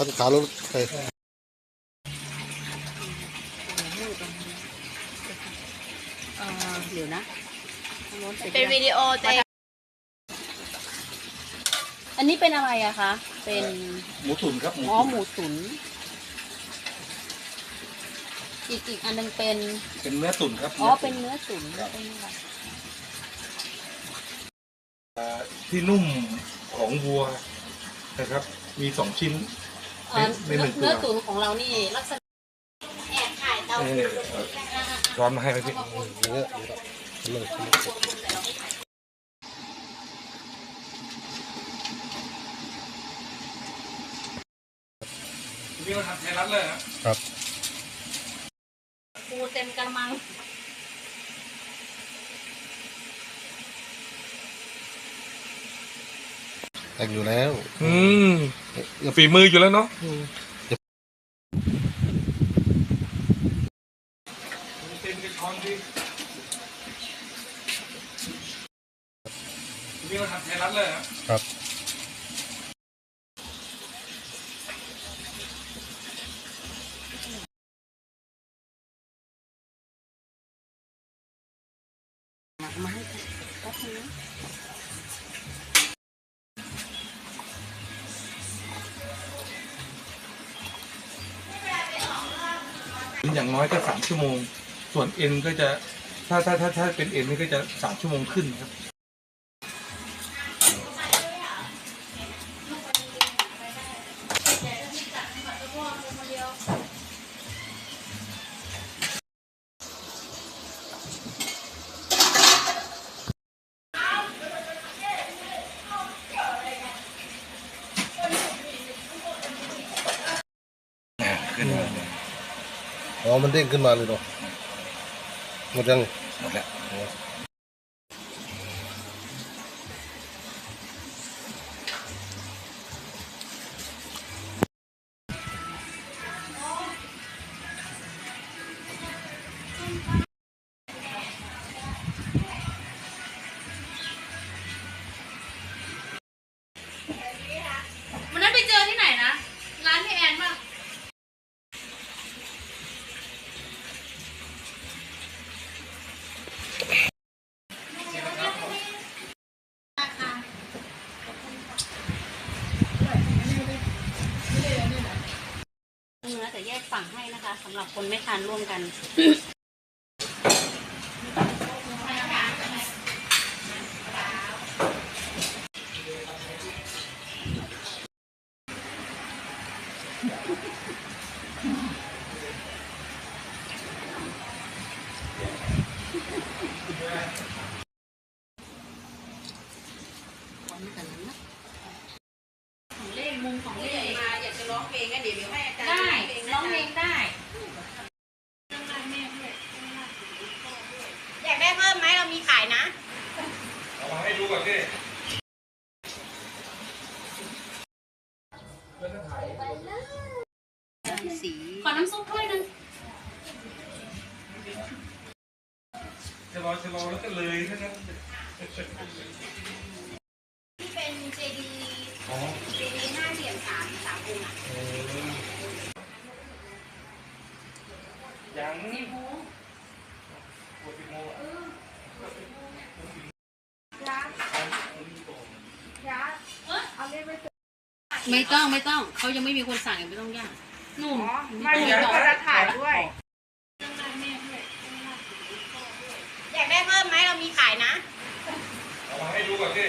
คันขารถไปเออเดี๋ยวนะทางโน้นสร็จเป็นยังวิดีโอเต็มอันนี้เป็นอะไรอะคะ เป็นหมูตุ๋นครับหมูอ๋อตุ๋นหมูตุ๋นอีกอีกอันหนึงเป็น เป็นเนื้อตุ๋นครับอ๋อเป็นเนื้อตุ๋นเป็นอะไรที่นุ่มของวัวนะครับ มีสองชิ้น เอ่อในหนึ่งตัว เนื้อตุ๋นของเรานี่ลักษณะแอบถ่ายเตาเออร้อนมาให้ไหมพี่อย่างเงี้ยเลยนี่เราทำไทยรัฐเลยครับปูเต็มกระมัง แต่งอยู่แล้วอืมฝีมืออยู่แล้วเนาะเต็มกระชอนดินี่เราทำไทยรัฐเลยครับครับมาให้แป๊บ อย่างน้อยก็สามชั่วโมง ส่วนเอ็นก็จะถ้าถ้าถ้าถ้าเป็นเอ็นนี่ก็จะสามชั่วโมงขึ้นครับขึ้นมา อ๋อมันเด้งขึ้นมาเลยเนาะหมดยังหมดแล้ว นื้อแยกฝั่งให้นะคะสำหรับคนไม่ทานร่วมกันของเล่นมุมของเล่นมาอยากจะร้องเพลงก็เดี๋ยวเดี๋ยวให้อาจารย์ ได้ร้องเพลงได้ อยากได้เพิ่ มไหมเรามีขายนะ เอามาให้ดูก่อนดิสีขอน้ำซุปถ้วยหนึงชะลอชะลอแล้วก็เลยเท่านั้นที่เป็นเจดีอ๋อเจดีห้าเหลี่ยมสามสามองค์อะยังในหู ปวดติดโมอะ ไม่ต้องไม่ต้องเขายังไม่มีคนสั่งยังไม่ต้องย่างนู่นไม่เดี๋ยวก็จะถ่ายด้วย อยากได้เพิ่มไหมเรามีขายนะเอามาให้ดูก่อนดิ